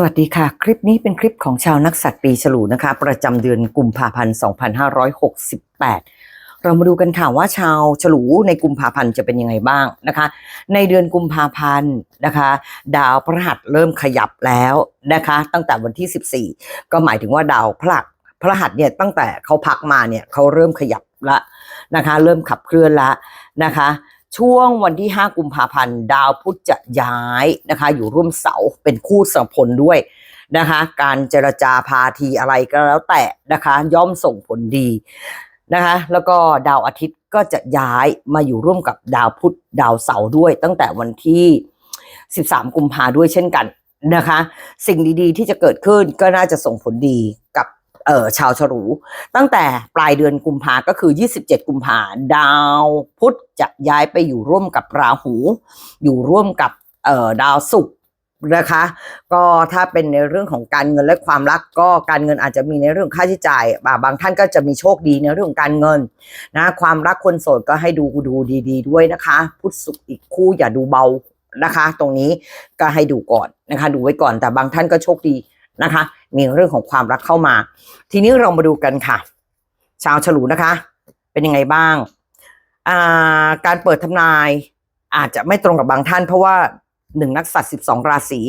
สวัสดีค่ะ คลิปนี้เป็นคลิปของชาวนักสัตว์ปีฉลูนะคะ ประจำเดือนกุมภาพันธ์ 2568 เรามาดูกันค่ะว่าชาวฉลูในกุมภาพันธ์จะเป็นยังไงบ้างนะคะ ในเดือนกุมภาพันธ์นะคะ ดาวพฤหัสเริ่มขยับแล้วนะคะ ตั้งแต่วันที่ 14 ก็หมายถึงว่าดาวพฤหัสพฤหัสเนี่ยตั้งแต่เขาพักมาเนี่ยเขาเริ่มขยับละนะคะ เริ่มขับเคลื่อนละนะคะ ช่วงวันที่ 5 กุมภาพันธ์ ดาวพุธจะย้ายนะคะ อยู่ร่วมเสาเป็นคู่สัมพลด้วยนะคะ การเจรจาพาทีอะไรก็แล้วแต่นะคะ ย่อมส่งผลดีนะคะ แล้วก็ดาวอาทิตย์ก็จะย้ายมาอยู่ร่วมกับดาวพุธดาวเสาร์ด้วย ตั้งแต่วันที่ 13 กุมภาด้วยเช่นกันนะคะ สิ่งดีๆ ที่จะเกิดขึ้นก็น่าจะส่งผลดีกับ เอ่อชาวฉลูตั้งแต่ปลายเดือนกุมภาก็คือ 27 กุมภาดาวพุธจะย้ายไปอยู่ร่วมกับราหู อยู่ร่วมกับเอ่อดาวศุกร์นะคะ ก็ถ้าเป็นในเรื่องของการเงินและความรักก็การเงินอาจจะมีในเรื่องค่าใช้จ่ายบาบางท่านก็จะมีโชคดีในเรื่องของการเงินนะความรักคนโสดก็ให้ดูดูดี ๆ ด้วยนะคะ พุธศุกร์อีกคู่อย่าดูเบานะคะ ตรงนี้ก็ให้ดูก่อนนะคะ ดูไว้ก่อนแต่บางท่านก็โชคดีนะคะ มีเรื่องของความรักเข้ามา ทีนี้เรามาดูกันค่ะ ชาวฉลูนะคะ เป็นยังไงบ้างอ่าการเปิดทำนายอาจจะไม่ตรงกับบางท่าน เพราะว่าหนึ่งนักสัตว์12ราศี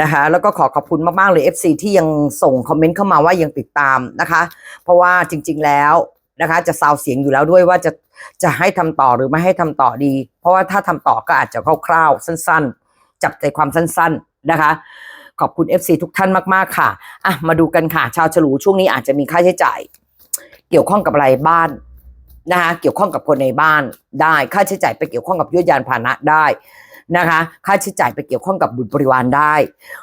นะคะ แล้วก็ขอขอบคุณมาก ๆ เลย FC ที่ยังส่งคอมเมนต์เข้ามาว่ายังติดตามนะคะ เพราะว่าจริง ๆ แล้วนะคะ จะซาวเสียงอยู่แล้วด้วยว่าจะจะให้ทำต่อหรือไม่ให้ทำต่อดี เพราะว่าถ้าทำต่อก็อาจจะคร่าวๆสั้น ๆ จับใจความสั้น ๆ นะคะ ขอบคุณ FC ทุกท่านมากๆค่ะอะ มาดูกันค่ะ ชาวฉลูช่วงนี้อาจจะมีค่าใช้จ่าย เกี่ยวข้องกับอะไรบ้านนะคะเกี่ยวข้องกับคนในบ้านได้ค่าใช้จ่ายไปเกี่ยวข้องกับยวดยานพาหนะได้นะคะค่าใช้จ่ายไปเกี่ยวข้องกับบุตรบริวารได้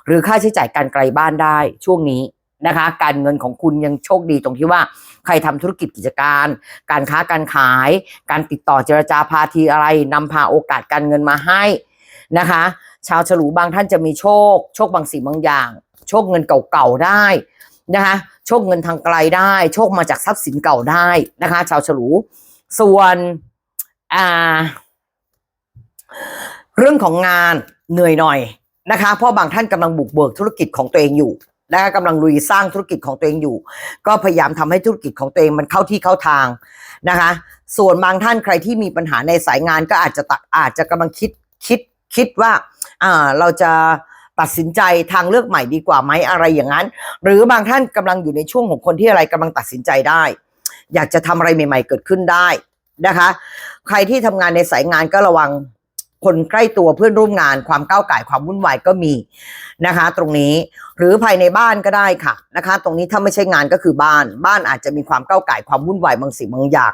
หรือค่าใช้จ่ายการไกลบ้านได้ช่วงนี้นะคะ การเงินของคุณยังโชคดีตรงที่ว่า ใครทำธุรกิจกิจการ การค้าการขาย การติดต่อเจรจาพาทีอะไรนำพาโอกาสการเงินมาให้นะคะ ชาวฉลูบางท่านจะมีโชค โชคบางสิ่งบางอย่าง โชคเงินเก่าๆได้นะคะโชคเงินทางไกลได้ โชคมาจากทรัพย์สินเก่าได้นะคะ ชาวฉลูส่วนอ่าเรื่องของงานเหนื่อยหน่อยนะคะเพราะบางท่านกำลังบุกเบิกธุรกิจของตัวเองอยู่นะคะกำลังลุยสร้างธุรกิจของตัวเองอยู่ ก็พยายามทำให้ธุรกิจของตัวเองมันเข้าที่เข้าทางนะคะ ส่วนบางท่านใครที่มีปัญหาในสายงานก็อาจจะตัดอาจจะกำลังคิดคิดคิดว่า อ่าเราจะตัดสินใจทางเลือกใหม่ดีกว่าไหมอะไรอย่างนั้น หรือบางท่านกำลังอยู่ในช่วงของคนที่อะไรกำลังตัดสินใจได้ อยากจะทำอะไรใหม่ ๆ เกิดขึ้นได้นะคะ ใครที่ทำงานในสายงานก็ระวังคนใกล้ตัวเพื่อนร่วมงานความก้าวไก่ความวุ่นวายก็มีนะคะ ตรงนี้หรือภายในบ้านก็ได้ค่ะนะคะ ตรงนี้ถ้าไม่ใช่งานก็คือบ้าน บ้านอาจจะมีความก้าวไก่ความวุ่นวายบางสิ่งบางอย่าง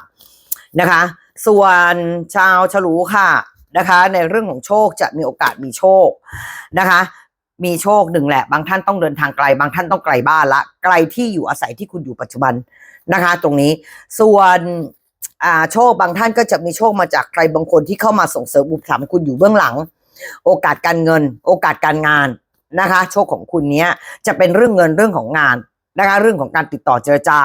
นะคะ ส่วนชาวฉลูค่ะ นะคะ ในเรื่องของโชคจะมีโอกาสมีโชคนะคะ มีโชคหนึ่งแหละ บางท่านต้องเดินทางไกล บางท่านต้องไกลบ้านละ ไกลที่อยู่อาศัยที่คุณอยู่ปัจจุบันนะคะ ตรงนี้ส่วนอ่าโชคบางท่านก็จะมีโชคมาจากใครบางคนที่เข้ามาส่งเสริมอุปถัมภ์คุณอยู่เบื้องหลัง โอกาสการเงิน โอกาสการงานนะคะ โชคของคุณเนี้ยจะเป็นเรื่องเงินเรื่องของงานนะคะ เรื่องของการติดต่อเจรจา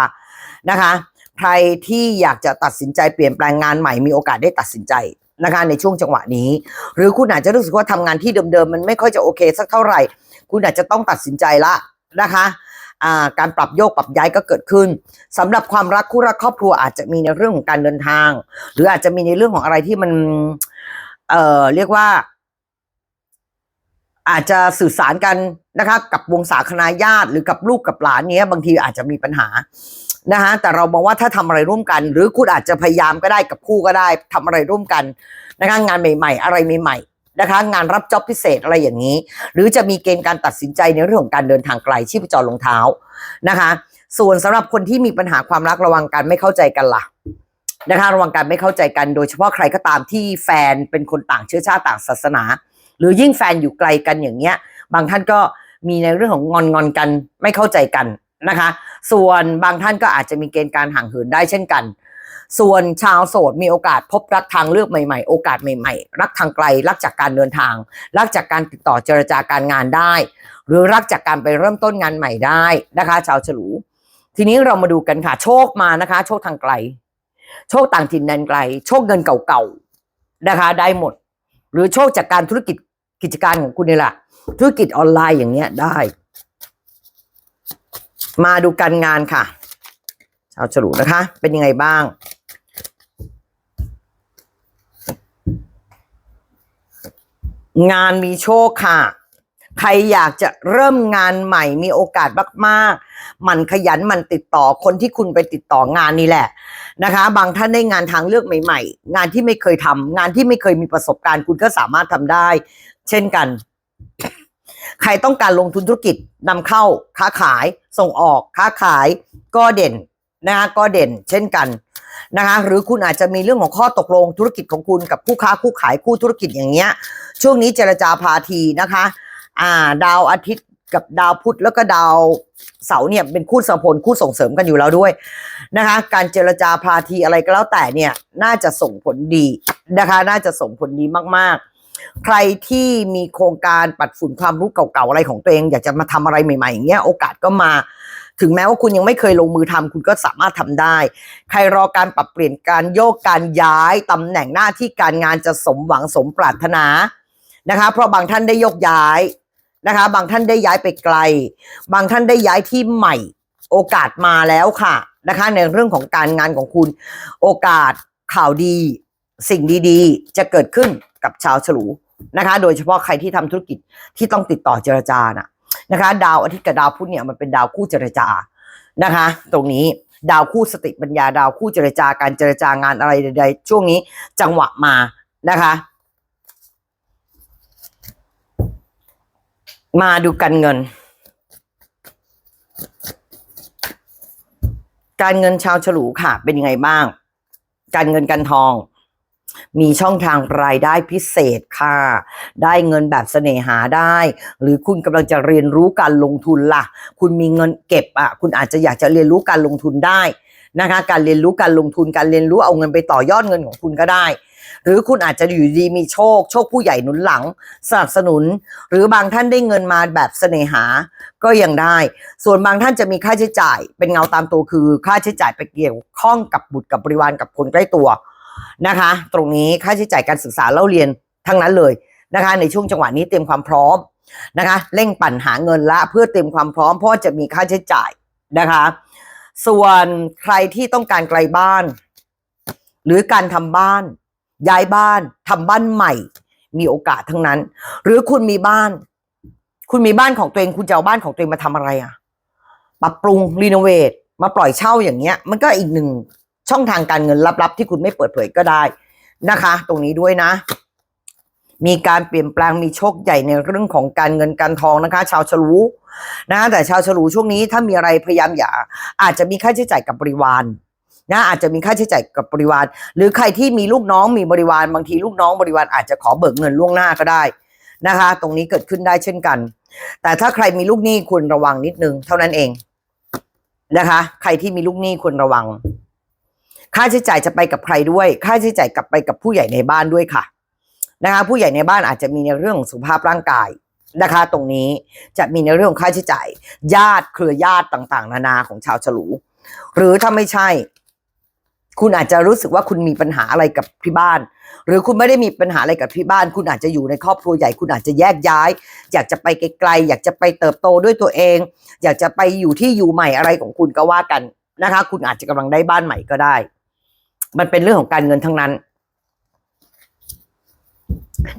นะคะ ใครที่อยากจะตัดสินใจเปลี่ยนแปลงงานใหม่มีโอกาสได้ตัดสินใจ นะคะในช่วงจังหวะนี้ หรือคุณอาจจะรู้สึกว่าทำงานที่เดิมๆมันไม่ค่อยจะโอเคสักเท่าไหร่ คุณอาจจะต้องตัดสินใจละนะคะการปรับโยกปรับย้ายก็เกิดขึ้นสำหรับความรักคู่รักครอบครัวอาจจะมีในเรื่องของการเดินทาง หรืออาจจะมีในเรื่องของอะไรที่มันเอ่อเรียกว่า อาจจะสื่อสารกันนะคะ กับวงศาคณาญาติ หรือกับลูกกับหลานเนี้ย บางทีอาจจะมีปัญหา นะคะแต่เรามองว่าถ้าทำอะไรร่วมกัน หรือคุณอาจจะพยายามก็ได้กับคู่ก็ได้ทำอะไรร่วมกันนะคะงานใหม่ ๆ อะไรใหม่ๆนะคะ งานรับจ็อบพิเศษอะไรอย่างนี้ หรือจะมีเกณฑ์การตัดสินใจในเรื่องของการเดินทางไกลชีพจรลงเท้านะคะ ส่วนสำหรับคนที่มีปัญหาความรักระวังการไม่เข้าใจกันล่ะนะคะระวังการไม่เข้าใจกันโดยเฉพาะใครก็ตามที่แฟนเป็นคนต่างเชื้อชาติต่างศาสนา หรือยิ่งแฟนอยู่ไกลกันอย่างเงี้ย บางท่านก็มีในเรื่องของงอนงอนกันไม่เข้าใจกัน นะคะ ส่วนบางท่านก็อาจจะมีเกณฑ์การห่างเหินได้เช่นกัน ส่วนชาวโสดมีโอกาสพบรักทางเลือกใหม่ๆ โอกาสใหม่ๆ รักทางไกล รักจากการเดินทาง รักจากการติดต่อเจรจาการงานได้ หรือรักจากการไปเริ่มต้นงานใหม่ได้นะคะ ชาวฉลู ทีนี้เรามาดูกันค่ะ โชคมานะคะ โชคทางไกล โชคต่างถิ่นแดนไกล โชคเงินเก่าๆนะคะ ได้หมด หรือโชคจากการธุรกิจกิจการของคุณนี่แหละธุรกิจออนไลน์อย่างเงี้ยได้ มาดูการงานค่ะ ชาวฉลูนะคะ เป็นยังไงบ้าง งานมีโชคค่ะ ใครอยากจะเริ่มงานใหม่มีโอกาสมากๆ มันขยันมันติดต่อคนที่คุณไปติดต่องานนี่แหละนะคะ บางท่านได้งานทางเลือกใหม่ ๆ งานที่ไม่เคยทำงานที่ไม่เคยมีประสบการณ์คุณก็สามารถทำได้ เช่นกัน ใครต้องการลงทุนธุรกิจนำเข้าค้าขายส่งออกค้าขายก็เด่นนะคะก็เด่นเช่นกันนะคะหรือคุณอาจจะมีเรื่องของข้อตกลงธุรกิจของคุณกับคู่ค้าคู่ขายคู่ธุรกิจอย่างเงี้ย ช่วงนี้เจรจาพาทีนะคะอ่าดาวอาทิตย์กับดาวพุธแล้วก็ดาวเสาร์เนี่ยเป็นคู่สัมพลคู่ส่งเสริมกันอยู่แล้วด้วยนะคะการเจรจาพาทีอะไรก็แล้วแต่เนี่ยน่าจะส่งผลดีนะคะ น่าจะส่งผลดีมากๆ ใครที่มีโครงการปัดฝุ่นความรู้เก่าๆอะไรของตัวเอง อยากจะมาทำอะไรใหม่ๆอย่างเงี้ยโอกาสก็มา ถึงแม้ว่าคุณยังไม่เคยลงมือทำคุณก็สามารถทำได้ ใครรอการปรับเปลี่ยนการโยกการย้ายตำแหน่งหน้าที่การงานจะสมหวังสมปรารถนานะคะ เพราะบางท่านได้โยกย้ายนะคะ บางท่านได้ย้ายไปไกล บางท่านได้ย้ายที่ใหม่ โอกาสมาแล้วค่ะนะคะ ในเรื่องของการงานของคุณ โอกาสข่าวดี สิ่งดีๆ จะเกิดขึ้น กับชาวฉลูนะคะ โดยเฉพาะใครที่ทำธุรกิจที่ต้องติดต่อเจรจานะนะคะ ดาวอาทิตย์กับดาวพุธเนี่ยมันเป็นดาวคู่เจรจานะคะ ตรงนี้ดาวคู่สติปัญญาดาวคู่เจรจาการเจรจางานอะไรใดๆช่วงนี้จังหวะมานะคะ มาดูการเงิน การเงินชาวฉลูค่ะ เป็นยังไงบ้าง การเงินการทอง มีช่องทางรายได้พิเศษค่ะ ได้เงินแบบเสน่หาได้ หรือคุณกำลังจะเรียนรู้การลงทุนล่ะ คุณมีเงินเก็บอะ คุณอาจจะอยากจะเรียนรู้การลงทุนได้นะคะ การเรียนรู้การลงทุน การเรียนรู้เอาเงินไปต่อยอดเงินของคุณก็ได้ หรือคุณอาจจะอยู่ดีมีโชค โชคผู้ใหญ่หนุนหลัง สนับสนุน หรือบางท่านได้เงินมาแบบเสน่หา ก็ยังได้ ส่วนบางท่านจะมีค่าใช้จ่าย เป็นเงาตามตัวคือ ค่าใช้จ่ายไปเกี่ยวข้องกับบุตรกับบริวารกับคนใกล้ตัว นะคะ ตรงนี้ค่าใช้จ่ายการศึกษาเล่าเรียนทั้งนั้นเลยนะคะ ในช่วงจังหวะนี้เตรียมความพร้อมนะคะเร่งปั่นหาเงินละเพื่อเตรียมความพร้อมเพราะจะมีค่าใช้จ่ายนะคะ ส่วนใครที่ต้องการไกลบ้าน หรือการทำบ้าน ย้ายบ้านทำบ้านใหม่ มีโอกาสทั้งนั้น หรือคุณมีบ้าน คุณมีบ้านของตัวเองคุณจะเอาบ้านของตัวเองมาทำอะไรอะปรับปรุงรีโนเวทมาปล่อยเช่าอย่างเงี้ย มันก็อีกหนึ่ง ช่องทางการเงินลับๆ ที่คุณไม่เปิดเผยก็ได้นะคะ ตรงนี้ด้วยนะ มีการเปลี่ยนแปลงมีโชคใหญ่ในเรื่องของการเงินการทองนะคะ ชาวฉลูนะแต่ชาวฉลูช่วงนี้ถ้ามีอะไรพยายามอย่า อาจจะมีค่าใช้จ่ายกับบริวารนะอาจจะมีค่าใช้จ่ายกับบริวาร หรือใครที่มีลูกน้องมีบริวารบางทีลูกน้องบริวารอาจจะขอเบิกเงินล่วงหน้าก็ได้นะคะ ตรงนี้เกิดขึ้นได้เช่นกัน แต่ถ้าใครมีลูกหนี้ควรระวังนิดนึง เท่านั้นเองนะคะ ใครที่มีลูกหนี้ควรระวัง ค่าใช้จ่ายจะไปกับใครด้วย ค่าใช้จ่ายกลับไปกับผู้ใหญ่ในบ้านด้วยค่ะนะคะ ผู้ใหญ่ในบ้านอาจจะมีในเรื่องของสุขภาพร่างกายนะคะ ตรงนี้จะมีในเรื่องของค่าใช้จ่าย ญาติเครือญาติต่างๆ นานาของชาวฉลู หรือถ้าไม่ใช่ คุณอาจจะรู้สึกว่าคุณมีปัญหาอะไรกับที่บ้าน หรือคุณไม่ได้มีปัญหาอะไรกับที่บ้าน คุณอาจจะอยู่ในครอบครัวใหญ่ คุณอาจจะแยกย้าย อยากจะไปไกลๆอยากจะไปเติบโตด้วยตัวเอง อยากจะไปอยู่ที่อยู่ใหม่อะไรของคุณก็ว่ากันนะคะ คุณอาจจะกำลังได้บ้านใหม่ก็ได้ มันเป็นเรื่องของการเงินทั้งนั้น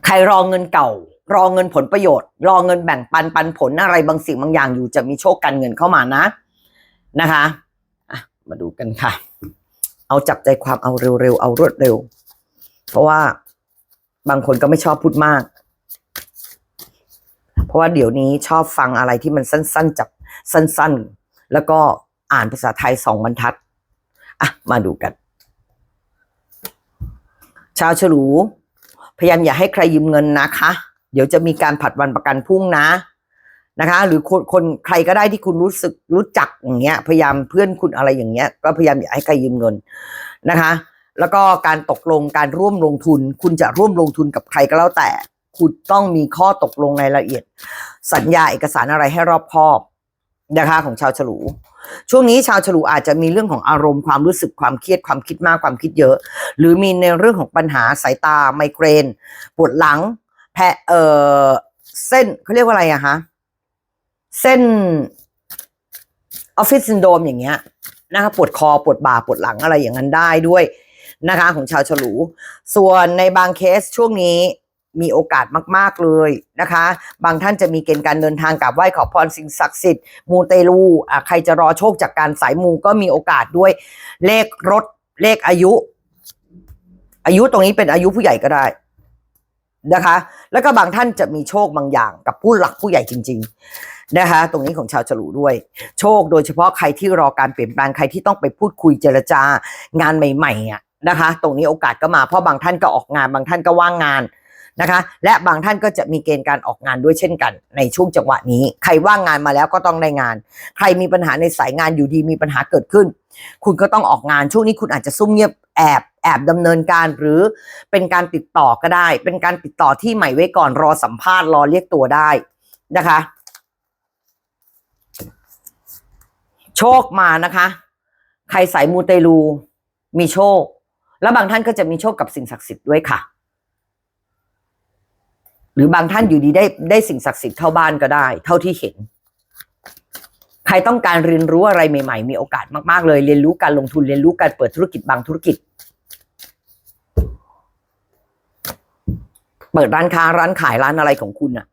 ใครรอเงินเก่า รอเงินผลประโยชน์ รอเงินแบ่งปันปันผลอะไรบางสิ่งบางอย่างอยู่จะมีโชคการเงินเข้ามานะนะคะะมาดูกันค่ะ เอาจับใจความเอาเร็วๆ เอารวดเร็ว เพราะว่าบางคนก็ไม่ชอบพูดมาก เพราะว่าเดี๋ยวนี้ชอบฟังอะไรที่มันสั้นๆ จับสั้นๆ แล้วก็อ่านภาษาไทยสองบรรทัด อะ มาดูกัน ชาวฉลูพยายามอย่าให้ใครยืมเงินนะคะ เดี๋ยวจะมีการผัดวันประกันพรุ่งนะนะคะ หรือคนคนใครก็ได้ที่คุณรู้สึกรู้จักอย่างเงี้ย พยายามเพื่อนคุณอะไรอย่างเงี้ย ก็พยายามอย่าให้ใครยืมเงินนะคะ แล้วก็การตกลงการร่วมลงทุน คุณจะร่วมลงทุนกับใครก็แล้วแต่ คุณต้องมีข้อตกลงรายละเอียด สัญญาเอกสารอะไรให้รอบคอบนะคะ ของชาวฉลู ช่วงนี้ชาวฉลูอาจจะมีเรื่องของอารมณ์ความรู้สึกความเครียดความคิดมากความคิดเยอะ หรือมีในเรื่องของปัญหาสายตาไมเกรน ปวดหลังแผลเออเส้นเขาเรียกว่าอะไรอะคะเส้นออฟฟิศซินโดมอย่างเงี้ยนะคะปวดคอปวดบ่าปวดหลังอะไรอย่างนั้นได้ด้วยนะคะ ของชาวฉลู ส่วนในบางเคสช่วงนี้ มีโอกาสมาก ๆ เลยนะคะ บางท่านจะมีเกณฑ์การเดินทางกราบไหว้ขอพรสิ่งศักดิ์สิทธิ์มูเตลูอะใครจะรอโชคจากการสายมูก็มีโอกาสด้วยเลขรถเลขอายุ อายุตรงนี้เป็นอายุผู้ใหญ่ก็ได้นะคะ แล้วก็บางท่านจะมีโชคบางอย่างกับผู้หลักผู้ใหญ่จริง ๆ นะคะ ตรงนี้ของชาวฉลูด้วย โชคโดยเฉพาะใครที่รอการเปลี่ยนแปลงใครที่ต้องไปพูดคุยเจรจางานใหม่ๆอะนะคะ ตรงนี้โอกาสก็มาเพราะบางท่านก็ออกงานบางท่านก็ว่างงาน นะคะ และบางท่านก็จะมีเกณฑ์การออกงานด้วยเช่นกัน ในช่วงจังหวะนี้ ใครว่างงานมาแล้วก็ต้องได้งาน ใครมีปัญหาในสายงานอยู่ดีมีปัญหาเกิดขึ้น คุณก็ต้องออกงานช่วงนี้คุณอาจจะซุ่มเงียบแอบแอบดำเนินการหรือเป็นการติดต่อก็ได้ เป็นการติดต่อที่ใหม่ไว้ก่อนรอสัมภาษณ์รอเรียกตัวได้นะคะ โชคมานะคะ ใครสายมูเตลูมีโชค แล้วบางท่านก็จะมีโชคกับสิ่งศักดิ์สิทธิ์ด้วยค่ะ หรือบางท่านอยู่ดีได้ได้สิ่งศักดิ์สิทธิ์เข้าบ้านก็ได้ เท่าที่เห็น ใครต้องการเรียนรู้อะไรใหม่ ๆ มีโอกาสมากๆเลย เรียนรู้การลงทุนเรียนรู้การเปิดธุรกิจบางธุรกิจ เปิดร้านค้าร้านขายร้านอะไรของคุณอะ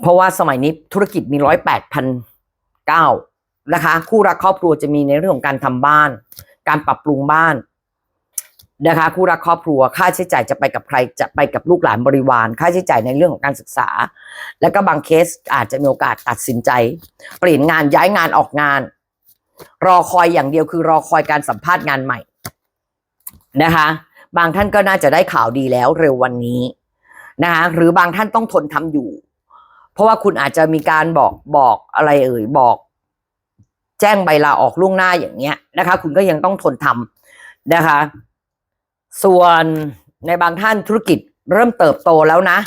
เพราะว่าสมัยนี้ธุรกิจมีร้อยแปดพันเก้านะคะ คู่รักครอบครัวจะมีในเรื่องของการทำบ้าน การปรับปรุงบ้าน นะคะคู่รักครอบครัวค่าใช้จ่ายจะไปกับใครจะไปกับลูกหลานบริวาร ค่าใช้จ่ายในเรื่องของการศึกษา แล้วก็บางเคสอาจจะมีโอกาสตัดสินใจ เปลี่ยนงานย้ายงานออกงาน รอคอยอย่างเดียวคือรอคอยการสัมภาษณ์งานใหม่นะคะบางท่านก็น่าจะได้ข่าวดีแล้วเร็ววันนี้นะคะหรือบางท่านต้องทนทำอยู่ เพราะว่าคุณอาจจะมีการบอกบอกอะไรเอ่ยบอก แจ้งใบลาออกล่วงหน้าอย่างเงี้ยนะคะ คุณก็ยังต้องทนทำนะคะ ส่วนในบางท่านธุรกิจเริ่มเติบโตแล้วนะ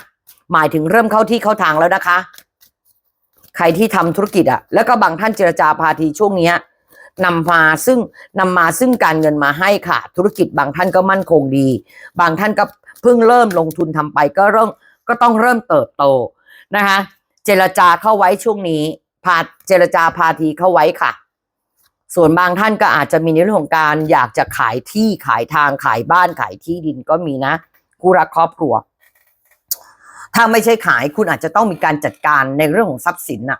หมายถึงเริ่มเข้าที่เข้าทางแล้วนะคะ ใครที่ทำธุรกิจอะแล้วก็บางท่านเจรจาพาทีช่วงเนี้ยนำมาซึ่งนำมาซึ่งการเงินมาให้ค่ะ ธุรกิจบางท่านก็มั่นคงดี บางท่านก็เพิ่งเริ่มลงทุนทำไปก็เริ่มก็ต้องเริ่มเติบโตนะคะ เจรจาเข้าไว้ช่วงนี้พาเจรจาพาทีเข้าไว้ค่ะ ส่วนบางท่านก็อาจจะมีในเรื่องของการอยากจะขายที่ขายทางขายบ้านขายที่ดินก็มีนะคู่รักครอบครัว ถ้าไม่ใช่ขายคุณอาจจะต้องมีการจัดการในเรื่องของทรัพย์สินน่ะ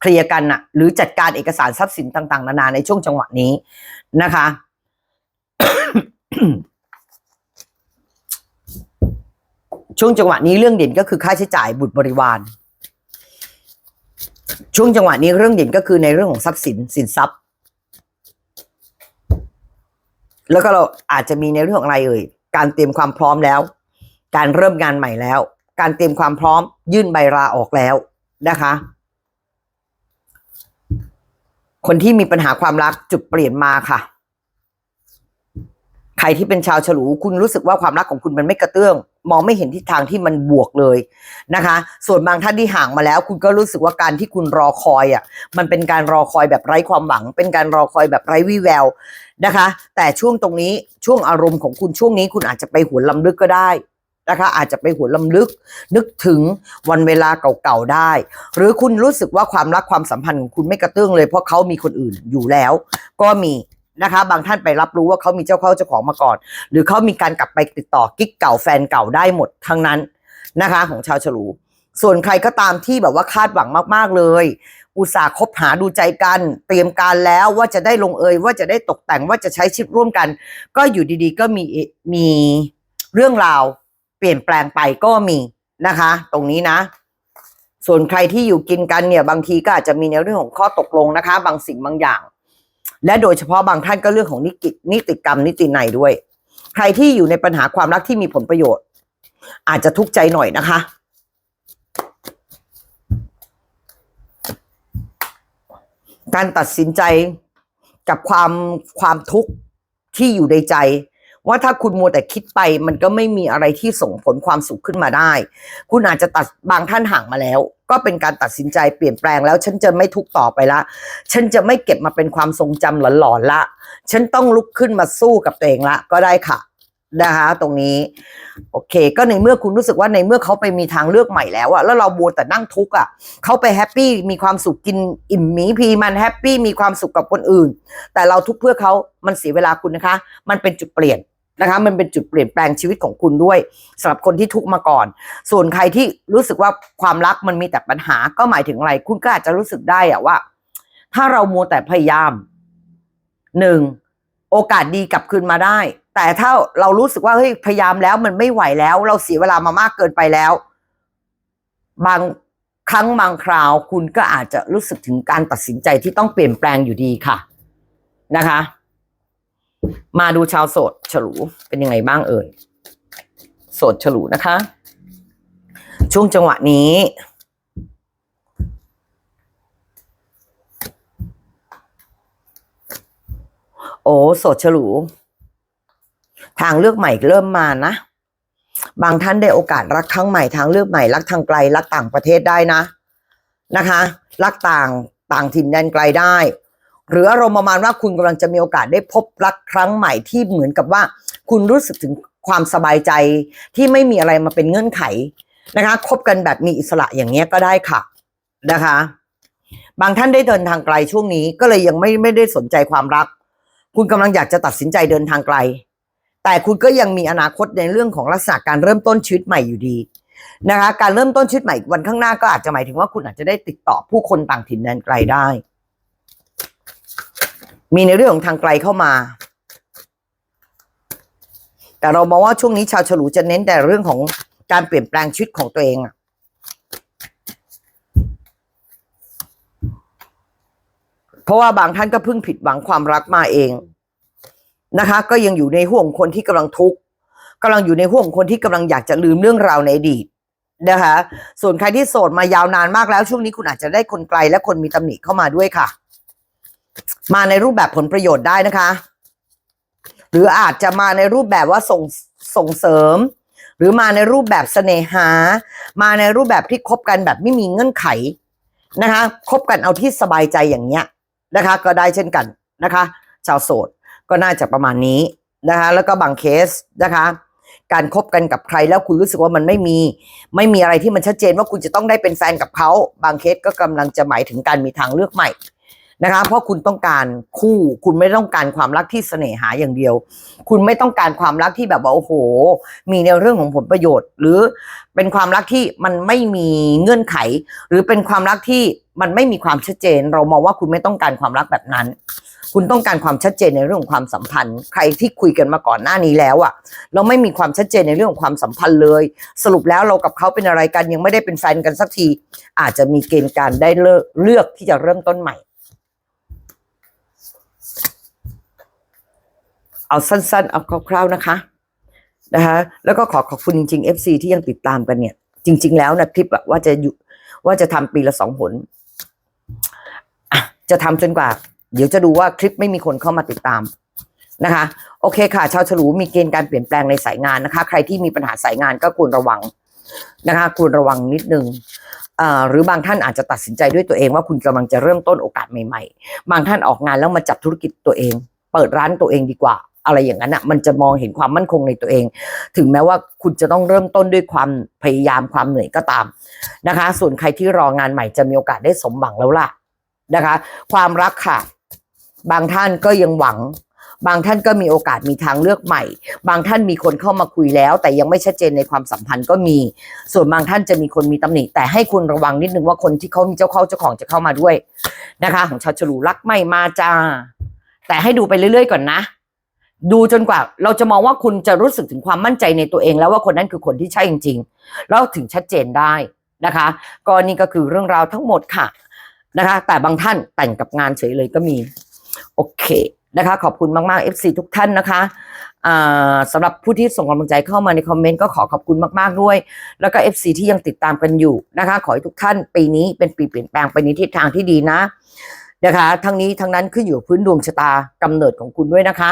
เคลียร์กันน่ะ หรือจัดการเอกสารทรัพย์สินต่าง ๆ นานาในช่วงจังหวะนี้นะคะ ช่วงจังหวะนี้เรื่องเด่นก็คือค่าใช้จ่ายบุตรบริวารช่วงจังหวะนี้เรื่องเด่นก็คือในเรื่องของทรัพย์สินสินทรัพย์ แล้วก็เราอาจจะมีในเรื่องของอะไรเอ่ยการเตรียมความพร้อมแล้ว การเริ่มงานใหม่แล้ว การเตรียมความพร้อมยื่นใบลาออกแล้วนะคะ คนที่มีปัญหาความรักจุดเปลี่ยนมาค่ะ ใครที่เป็นชาวฉลูคุณรู้สึกว่าความรักของคุณมันไม่กระเตื้อง มองไม่เห็นทิศทางที่มันบวกเลยนะคะ ส่วนบางท่านที่ห่างมาแล้ว คุณก็รู้สึกว่าการที่คุณรอคอยอะมันเป็นการรอคอยแบบไร้ความหวัง เป็นการรอคอยแบบไร้วี่แววนะคะ แต่ช่วงตรงนี้ช่วงอารมณ์ของคุณช่วงนี้คุณอาจจะไปหัวลำลึกก็ได้นะคะอาจจะไปหัวนลำลึกนึกถึงวันเวลาเก่าๆได้ หรือคุณรู้สึกว่าความรักความสัมพันธ์ของคุณไม่กระเตื้องเลยเพราะเขามีคนอื่นอยู่แล้ว ก็มี นะคะ บางท่านไปรับรู้ว่าเขามีเจ้าเข้าเจ้าของมาก่อน หรือเขามีการกลับไปติดต่อกิ๊กเก่าแฟนเก่าได้หมดทั้งนั้นนะคะ ของชาวฉลู ส่วนใครก็ตามที่แบบว่าคาดหวังมากๆเลย อุตส่าห์คบหาดูใจกัน เตรียมการแล้วว่าจะได้ลงเอยว่าจะได้ตกแต่งว่าจะใช้ชีวิตร่วมกัน ก็อยู่ดีๆ ก็มีมีเรื่องราวเปลี่ยนแปลงไปก็มีนะคะ ตรงนี้นะ ส่วนใครที่อยู่กินกันเนี่ยบางทีก็อาจจะมีในเรื่องของข้อตกลงนะคะ บางสิ่งบางอย่าง และโดยเฉพาะบางท่านก็เรื่องของนิตินิติกรรมนิติในด้วย ใครที่อยู่ในปัญหาความรักที่มีผลประโยชน์ อาจจะทุกข์ใจหน่อยนะคะ การตัดสินใจกับความความทุกข์ที่อยู่ในใจ ว่าถ้าคุณมัวแต่คิดไปมันก็ไม่มีอะไรที่ส่งผลความสุขขึ้นมาได้ คุณอาจจะตัดบางท่านห่างมาแล้ว ก็เป็นการตัดสินใจเปลี่ยนแปลงแล้ว ฉันจะไม่ทุกต่อไปละ ฉันจะไม่เก็บมาเป็นความทรงจำหลอนๆละ ฉันต้องลุกขึ้นมาสู้กับตัวเองละก็ได้ค่ะนะคะตรงนี้โอเค ก็ในเมื่อคุณรู้สึกว่าในเมื่อเขาไปมีทางเลือกใหม่แล้วอะแล้วเราบัวแต่นั่งทุกข์อะเขาไปแฮปปี้มีความสุขกินอิ่มหมีพีมันแฮปปี้มีความสุขกับคนอื่น แต่เราทุกข์เพื่อเขามันเสียเวลาคุณนะคะ มันเป็นจุดเปลี่ยน นะคะมันเป็นจุดเปลี่ยนแปลงชีวิตของคุณด้วยสำหรับคนที่ทุกข์มาก่อน ส่วนใครที่รู้สึกว่าความรักมันมีแต่ปัญหาก็หมายถึงอะไร คุณก็อาจจะรู้สึกได้อะว่า ถ้าเรามัวแต่พยายามหนึ่งโอกาสดีกลับคืนมาได้ แต่ถ้าเรารู้สึกว่าเฮ้ยพยายามแล้วมันไม่ไหวแล้ว เราเสียเวลามามากเกินไปแล้ว บางครั้งบางคราว คุณก็อาจจะรู้สึกถึงการตัดสินใจที่ต้องเปลี่ยนแปลงอยู่ดีค่ะ นะคะ มาดูชาวโสดฉลูเป็นยังไงบ้างเอ่ยโสดฉลูนะคะ ช่วงจังหวะนี้ โอ้โสดฉลู ทางเลือกใหม่เริ่มมานะ บางท่านได้โอกาสรักครั้งใหม่ทางเลือกใหม่รักทางไกลรักต่างประเทศได้นะนะคะ รักต่างต่างถิ่นแดนไกลได้ หรืออารมณ์ประมาณว่าคุณกำลังจะมีโอกาสได้พบรักครั้งใหม่ที่เหมือนกับว่า คุณรู้สึกถึงความสบายใจที่ไม่มีอะไรมาเป็นเงื่อนไขนะคะคบกันแบบมีอิสระอย่างเงี้ยก็ได้ค่ะนะคะ บางท่านได้เดินทางไกลช่วงนี้ก็เลยยังไม่ไม่ได้สนใจความรัก คุณกำลังอยากจะตัดสินใจเดินทางไกล แต่คุณก็ยังมีอนาคตในเรื่องของลักษณะการเริ่มต้นชีวิตใหม่อยู่ดีนะคะ การเริ่มต้นชีวิตใหม่วันข้างหน้าก็อาจจะหมายถึงว่าคุณอาจจะได้ติดต่อผู้คนต่างถิ่นแดนไกลได้ มีในเรื่องของทางไกลเข้ามา แต่เรามองว่าช่วงนี้ชาวฉลูจะเน้นแต่เรื่องของการเปลี่ยนแปลงชีวิตของตัวเองอะเพราะว่าบางท่านก็เพิ่งผิดหวังความรักมาเองนะคะ ก็ยังอยู่ในห่วงคนที่กำลังทุกข์กำลังอยู่ในห่วงคนที่กำลังอยากจะลืมเรื่องราวในอดีตนะคะ ส่วนใครที่โสดมายาวนานมากแล้ว ช่วงนี้คุณอาจจะได้คนไกลและคนมีตำหนิเข้ามาด้วยค่ะ มาในรูปแบบผลประโยชน์ได้นะคะ หรืออาจจะมาในรูปแบบว่าส่งส่งเสริม หรือมาในรูปแบบเสน่หา มาในรูปแบบที่คบกันแบบไม่มีเงื่อนไขนะคะคบกันเอาที่สบายใจอย่างเงี้ยนะคะ ก็ได้เช่นกันนะคะ ชาวโสดก็น่าจะประมาณนี้นะคะ แล้วก็บางเคสนะคะ การคบกันกับใครแล้วคุณรู้สึกว่ามันไม่มี ไม่มีอะไรที่มันชัดเจนว่าคุณจะต้องได้เป็นแฟนกับเขาบางเคสก็กำลังจะหมายถึงการมีทางเลือกใหม่ นะคะเพราะคุณต้องการคู่ คุณไม่ต้องการความรักที่เสน่หาอย่างเดียว คุณไม่ต้องการความรักที่แบบว่าโอ้โห มีในเรื่องของผลประโยชน์ หรือเป็นความรักที่มันไม่มีเงื่อนไข หรือเป็นความรักที่มันไม่มีความชัดเจน เรามองว่าคุณไม่ต้องการความรักแบบนั้น คุณต้องการความชัดเจนในเรื่องของความสัมพันธ์ ใครที่คุยกันมาก่อนหน้านี้แล้วอะเราไม่มีความชัดเจนในเรื่องของความสัมพันธ์เลย สรุปแล้วเรากับเขาเป็นอะไรกันยังไม่ได้เป็นแฟนกันสักที อาจจะมีเกณฑ์การได้เลิกเลือกที่จะเริ่มต้นใหม่ เอาสั้นๆ เอาคร่าวๆนะคะนะคะแล้วก็ขอขอบคุณจริงๆ FC ที่ยังติดตามกันเนี่ย จริง ๆ แล้วนะคลิปอะว่าจะอยู่ว่าจะทำปีละสองผลจะทำจนกว่า เดี๋ยวจะดูว่าคลิปไม่มีคนเข้ามาติดตามนะคะ โอเคค่ะ ชาวฉลูมีเกณฑ์การเปลี่ยนแปลงในสายงานนะคะ ใครที่มีปัญหาสายงานก็ควรระวังนะคะ ควรระวังนิดนึงอ่าหรือบางท่านอาจจะตัดสินใจด้วยตัวเองว่าคุณกำลังจะเริ่มต้นโอกาสใหม่ ๆ บางท่านออกงานแล้วมาจับธุรกิจตัวเอง เปิดร้านตัวเองดีกว่า อะไรอย่างนั้นอะมันจะมองเห็นความมั่นคงในตัวเอง ถึงแม้ว่าคุณจะต้องเริ่มต้นด้วยความพยายามความเหนื่อยก็ตามนะคะ ส่วนใครที่รองานใหม่จะมีโอกาสได้สมหวังแล้วล่ะนะคะ ความรักค่ะ บางท่านก็ยังหวัง บางท่านก็มีโอกาสมีทางเลือกใหม่ บางท่านมีคนเข้ามาคุยแล้ว แต่ยังไม่ชัดเจนในความสัมพันธ์ก็มี ส่วนบางท่านจะมีคนมีตำหนิ แต่ให้คุณระวังนิดนึงว่าคนที่เขามีเจ้าเข้าเจ้าของจะเข้ามาด้วยนะคะ ของชาวฉลูรักไม่มาจ้าแต่ให้ดูไปเรื่อยๆก่อนนะ ดูจนกว่าเราจะมองว่าคุณจะรู้สึกถึงความมั่นใจในตัวเอง แล้วว่าคนนั้นคือคนที่ใช่จริงๆแล้วถึงชัดเจนได้นะคะ ก็นี่ก็คือเรื่องราวทั้งหมดค่ะนะคะ แต่บางท่านแต่งกับงานเฉยเลยก็มี โอเคนะคะ ขอบคุณมากๆ FC ทุกท่านนะคะสำหรับผู้ที่ส่งกำลังใจเข้ามาในคอมเมนต์ก็ขอขอบคุณมากๆด้วย แล้วก็ FC ที่ยังติดตามกันอยู่นะคะ ขอให้ทุกท่านปีนี้เป็นปีเปลี่ยนแปลงไปในทิศทางที่ดีนะ นะคะ ทั้งนี้ทั้งนั้นขึ้นอยู่พื้นดวงชะตากำเนิดของคุณด้วยนะคะ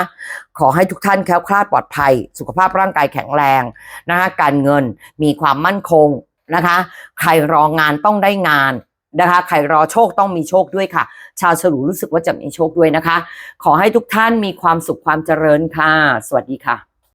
ขอให้ทุกท่านแคล้วคลาดปลอดภัย สุขภาพร่างกายแข็งแรงนะคะการเงินมีความมั่นคงนะคะ ใครรองานต้องได้งานนะคะใครรอโชคต้องมีโชคด้วยค่ะ ชาวฉลูรู้สึกว่าจะมีโชคด้วยนะคะ ขอให้ทุกท่านมีความสุขความเจริญค่ะ สวัสดีค่ะ